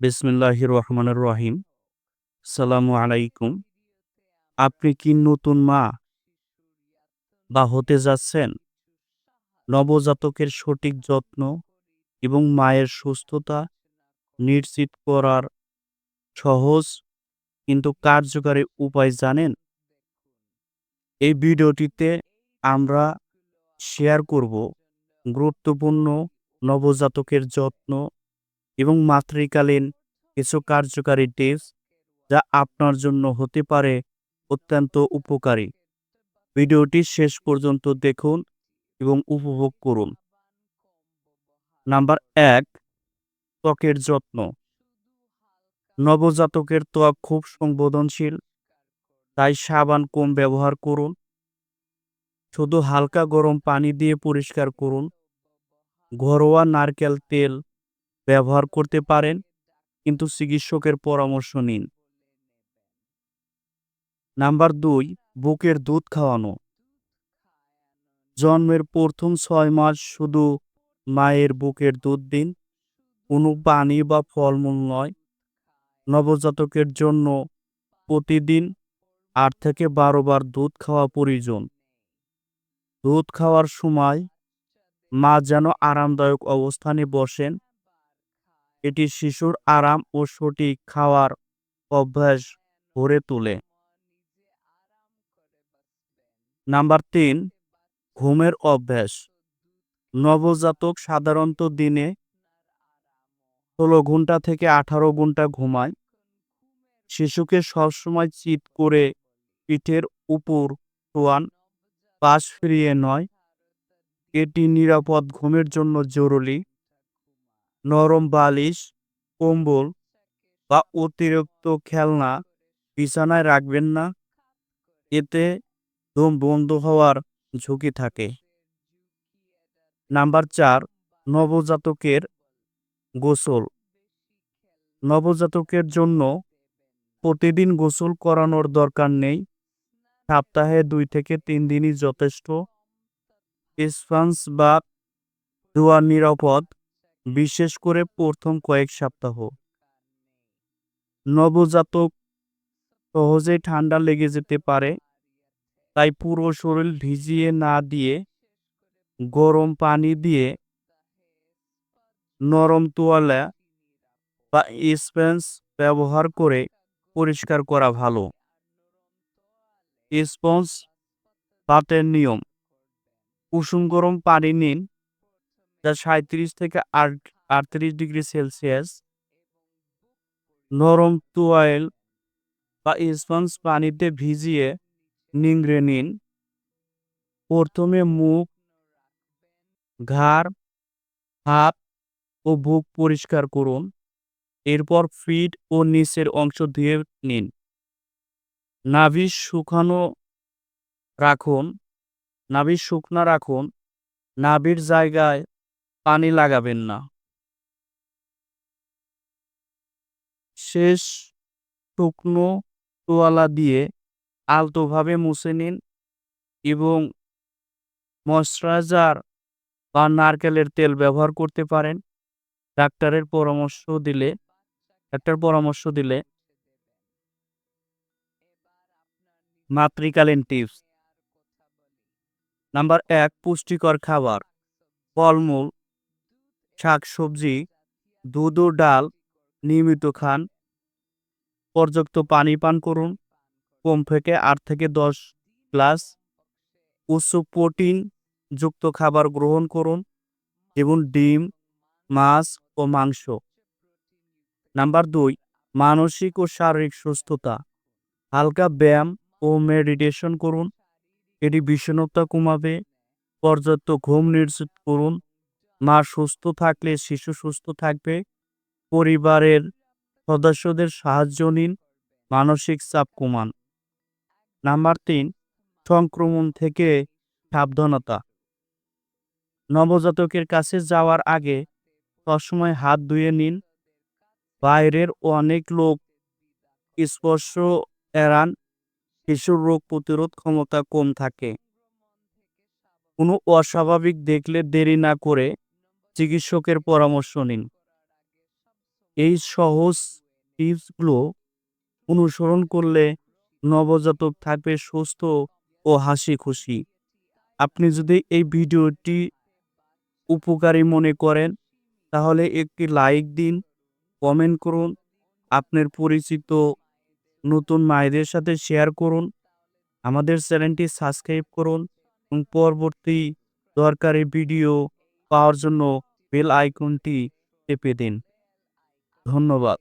বিসমিল্লাহ রহমানুর রহিম। সালামু আলাইকুম। আপনি কি নতুন মা বা হতে যাচ্ছেন? নবজাতকের সঠিক যত্ন এবং মায়ের সুস্থতা নিশ্চিত করার সহজ কিন্তু কার্যকারী উপায় জানেন? এই ভিডিওটিতে আমরা শেয়ার করব গুরুত্বপূর্ণ নবজাতকের যত্ন এবং মাতৃকালীন কিছু কার্যকারী টিপস যা আপনার জন্য হতে পারে অত্যন্ত উপকারী। ভিডিওটি শেষ পর্যন্ত দেখুন এবং উপভোগ করুন। নাম্বার এক, ত্বকের যত্ন। নবজাতকের ত্বক খুব সংবেদনশীল, তাই সাবান কম ব্যবহার করুন। শুধু হালকা গরম পানি দিয়ে পরিষ্কার করুন। ঘরোয়া নারকেল তেল ব্যবহার করতে পারেন, কিন্তু চিকিৎসকের পরামর্শ নিন। নাম্বার দুই, বুকের দুধ খাওয়ানো। জন্মের প্রথম ছয় মাস শুধু মায়ের বুকের দুধ দিন, কোনো পানি বা ফলমূল নয়। নবজাতকের জন্য প্রতিদিন আট থেকে বারো বার দুধ খাওয়া প্রয়োজন। দুধ খাওয়ার সময় মা যেন আরামদায়ক অবস্থানে বসেন এটি শিশুর আরাম ও সঠিক খাওয়ার অভ্যাস গড়ে তোলে। নাম্বার তিন, ঘুমের অভ্যাস। নবজাতক সাধারণত দিনে ষোলো ঘণ্টা থেকে আঠারো ঘণ্টা ঘুমায়। শিশুকে সবসময় চিত করে পিঠের উপর শোয়ান, পাশ ফিরিয়ে নয়। এটি নিরাপদ ঘুমের জন্য জরুরি। নরম বালিশ, কম্বল বা অতিরিক্ত খেলনা বিছানায় রাখবেন না। এতে দম বন্ধ হওয়ার ঝুঁকি থাকে। নাম্বার চার, নবজাতকের গোসল। নবজাতকের জন্য প্রতিদিন গোসল করানোর দরকার নেই। সপ্তাহে দুই থেকে তিন দিনই যথেষ্ট। স্পঞ্জ বা ধোয়া নিরাপদ। বিশেষ করে প্রথম কয়েক সপ্তাহ। নবজাতক সহজেই ঠান্ডা লেগে যেতে পারে, তাই পুরো শরীর ভিজিয়ে না দিয়ে, গরম পানি দিয়ে, নরম তোয়ালা বা স্পেন্স ব্যবহার করে পরিষ্কার করা ভালো। স্পঞ্জ পাতের নিয়ম। কুসুম গরম পানি নিন। যা সাঁত্রিশ থেকে আট, আটত্রিশ ডিগ্রি সেলসিয়াস। নরম তোয়াইল বা স্পঞ্জ পানিতে ভিজিয়ে নিংড়ে নিন। প্রথমে মুখ, ঘাড়, হাত ও বুক পরিষ্কার করুন। এরপর ফিট ও নিচের অংশ ধুয়ে নিন। নাভি শুকানো রাখুন। নাভি শুকনা রাখুন। নাভির জায়গায় পানি লাগাবেন না। শেষ শুকনো তোয়ালা দিয়ে আলতোভাবে মুছে নিন এবং ময়শ্চারাইজার বা নারকেলের তেল ব্যবহার করতে পারেন। ডাক্তারের পরামর্শ দিলে, ডাক্তার পরামর্শ দিলে মাতৃকালীন টিপস। নাম্বার এক, পুষ্টিকর খাবার। ফলমূল শাকসবজি দুধ ও ডাল নিয়মিত খান। পর্যাপ্ত পানি পান করুন। কম থেকে আট থেকে দশ গ্লাস উচ্চ প্রোটিন যুক্ত খাবার গ্রহণ করুন যেমন ডিম, মাছ ও মাংস। নাম্বার দুই, মানসিক ও শারীরিক সুস্থতা। হালকা ব্যায়াম ও মেডিটেশন করুন। এটি বিষণ্ণতা কমাবে। পর্যাপ্ত ঘুম নিশ্চিত করুন। মা সুস্থ থাকলে শিশু সুস্থ থাকবে। পরিবারের সদস্যদের সাহায্য নিন, মানসিক চাপ কমান। নাম্বার তিন, সংক্রমণ থেকে সাবধানতা। নবজাতকের কাছে যাওয়ার আগে সবসময় হাত ধুয়ে নিন। বাইরের অনেক লোক স্পর্শ এড়ান, শিশুর রোগ প্রতিরোধ ক্ষমতা কম থাকে। কোনো অস্বাভাবিক দেখলে দেরি না করে চিকিৎসকের পরামর্শ নিন। এই সহজ টিপসগুলো অনুসরণ করলে নবজাতক থাকবে সুস্থ ও হাসি খুশি আপনি যদি এই ভিডিওটি উপকারী মনে করেন, তাহলে একটি লাইক দিন, কমেন্ট করুন, আপনার পরিচিত নতুন মায়েদের সাথে শেয়ার করুন, আমাদের চ্যানেলটি সাবস্ক্রাইব করুন এবং পরবর্তী দরকারি ভিডিও পাওয়ার জন্য বেল আইকনটি টেপে দিন। ধন্যবাদ।